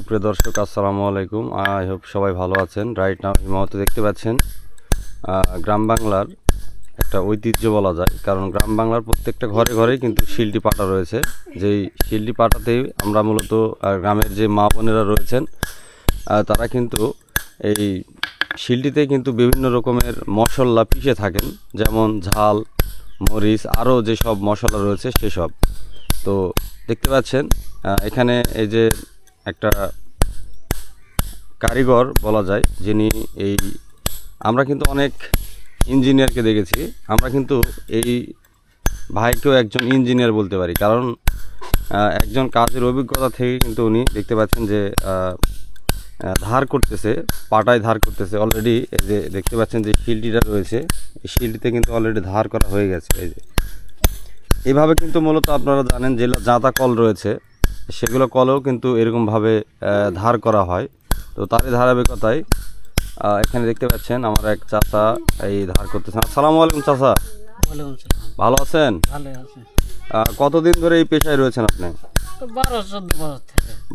সুপ্রিয় দর্শক, আসসালামু আলাইকুম। আই হোপ সবাই ভালো আছেন। রাইট নাও এই মুহূর্তে দেখতে পাচ্ছেন গ্রাম বাংলার একটা ঐতিহ্য বলা যায়। কারণ গ্রাম বাংলার প্রত্যেকটা ঘরে ঘরেই কিন্তু শিলটি পাটা রয়েছে। যেই শিলটি পাটাতেই আমরা মূলত গ্রামের যে মা বোনেরা রয়েছেন তারা কিন্তু এই শিলটিতে কিন্তু বিভিন্ন রকমের মশলা পিষে থাকেন। যেমন ঝাল, মরিচ, আরও যেসব মশলা রয়েছে সেসব। তো দেখতে পাচ্ছেন এখানে এই যে একটা কারিগর বলা যায়, যিনি এই, আমরা কিন্তু অনেক ইঞ্জিনিয়ারকে দেখেছি। আমরা কিন্তু এই ভাইকেও একজন ইঞ্জিনিয়ার বলতে পারি। কারণ একজন কাজের অভিজ্ঞতা থেকে কিন্তু উনি দেখতে পাচ্ছেন যে ধার করতেছে, পাটায় ধার করতেছে। অলরেডি এই যে দেখতে পাচ্ছেন যে শিলটিটা রয়েছে, এই শিলটিতে কিন্তু অলরেডি ধার করা হয়ে গেছে। এই যে। এভাবে কিন্তু মূলত আপনারা জানেন যে জাঁতা কল রয়েছে। সেগুলো কলেও কিন্তু এরকমভাবে ধার করা হয়। তো তারই ধারাবাহিকতায় এখানে দেখতে পাচ্ছেন আমার এক চাচা এই ধার করতেছেন। আসসালামু আলাইকুম চাচা। ভালো আছেন? কতদিন ধরে এই পেশায় রয়েছেন আপনি?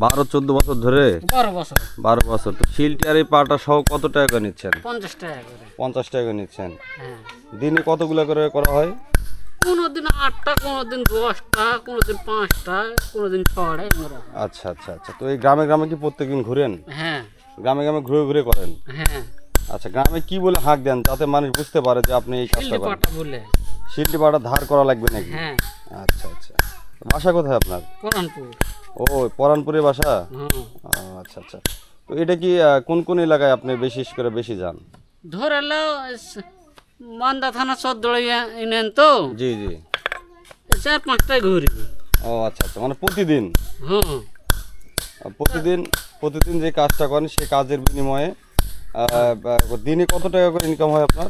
বারো চোদ্দ বছর ধরে? বারো বছর। তো শিলটি আর এই পাটা সহ কত টাকা নিচ্ছেন? পঞ্চাশ টাকা করে। পঞ্চাশ টাকা নিচ্ছেন। হ্যাঁ। দিনে কতগুলো করে করা হয়? কোনো দিন আটটা কোনো দিন দশটা কোনো দিন পাঁচটা কোনো দিন ছটা এরকম আচ্ছা আচ্ছা আচ্ছা। তো এই গ্রামে গ্রামে কি প্রত্যেকদিন ঘুরেন? হ্যাঁ। গ্রামে গ্রামে ঘুরে ঘুরে করেন? হ্যাঁ। আচ্ছা গ্রামে কি বলে হাঁক দেন যাতে মানুষ বুঝতে পারে যে আপনি এই কাজটা করেন? বলে। শিলটি পাটা ধার করা লাগবে নাকি? হ্যাঁ। আচ্ছা আচ্ছা। বাসা কোথায় আপনার? কোরআনপুর ও পরানপুরে বাসা? আচ্ছা আচ্ছা। তো এটা কি কোন কোন এলাকায় আপনি বিশেষ করে বেশি যান? ধরে লাও এস- মান্দা থানা চদ্দড়ে এনেন তো? জি জি। চার পাঁচটায় ঘুরি। ও আচ্ছা আচ্ছা মানে প্রতিদিন? হ্যাঁ আহ, প্রতিদিন প্রতিদিন যে কাজটা করেন সেই কাজের বিনিময়ে দিনে কত টাকা করে ইনকাম হয় আপনার?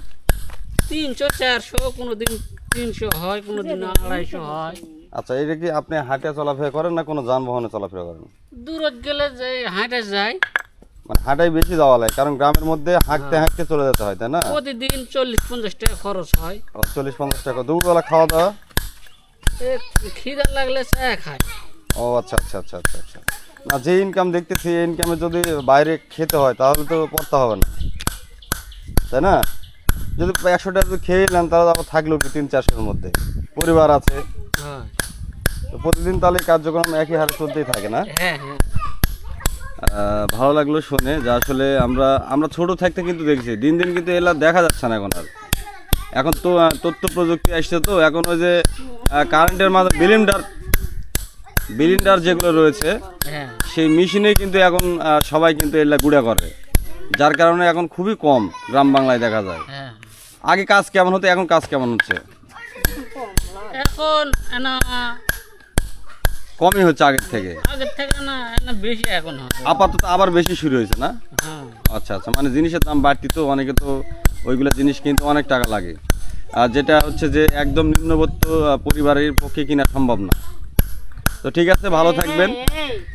তিনশো চারশো কোনো দিন তিনশো হয় কোনো দিন আড়াইশো হয়। আচ্ছা এটা কি আপনি হাঁটে চলাফেরা করেন না কোনো যানবাহনে চলাফেরা করেন? দূরত গেলে যে হাঁটে যায় মানে হাঁটাই বেশি যাওয়া লাগে কারণ গ্রামের মধ্যে হাঁটতে হাঁটতে চলে যেতে হয় তাই না? প্রতিদিন চল্লিশ পঞ্চাশ টাকা খরচ হয়। চল্লিশ পঞ্চাশ টাকা। দুপুরবেলা খাওয়া দাওয়া খিদা লাগলে চা খায়। ও আচ্ছা আচ্ছা আচ্ছা আচ্ছা আচ্ছা। না যে ইনকাম দেখতেছি এই ইনকামে যদি বাইরে খেতে হয় তাহলে তো পড়তে হবে না। তাই না? যদি একশো টাকা যদি খেয়ে নেন তাহলে আবার থাকল কি তিন চারশোর মধ্যে? পরিবার আছে। হ্যাঁ। প্রতিদিন তাহলে কার্যক্রম একই হারে চলতেই থাকে না? হ্যাঁ হ্যাঁ। ভালো লাগল শুনে যে আসলে আমরা আমরা ছোট থাকতে কিন্তু দেখছি। দিন দিন কিন্তু এলা দেখা যাচ্ছে না এখন আর। এখন তো তথ্য প্রযুক্তি আসছে তো এখন ওই যে কারেন্টের মাধ্যমে বিলিন্ডার বিলিন্ডার যেগুলো রয়েছে হ্যাঁ। সেই মেশিনে কিন্তু এখন সবাই কিন্তু এলা গুঁড়া করে। যার কারণে এখন খুবই কম গ্রাম বাংলায় দেখা যায়। হ্যাঁ। আগে কাজ কেমন হতো এখন কাজ কেমন হচ্ছে? এখন কমই হচ্ছে আগের থেকে। আগের থেকে না না বেশি এখন আপাতত আবার বেশি শুরু হয়েছে না? হ্যাঁ। আচ্ছা আচ্ছা মানে জিনিসের দাম বাড়তি তো অনেকে তো ওইগুলো জিনিস কিনতে অনেক টাকা লাগে। আর যেটা হচ্ছে যে একদম নিম্নবর্ত আহ, পরিবারের পক্ষে কিনা সম্ভব না। তো ঠিক আছে ভালো থাকবেন।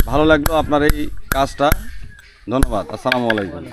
ভালো লাগল আপনার এই কাজটা। ধন্যবাদ আসসালামু আলাইকুম।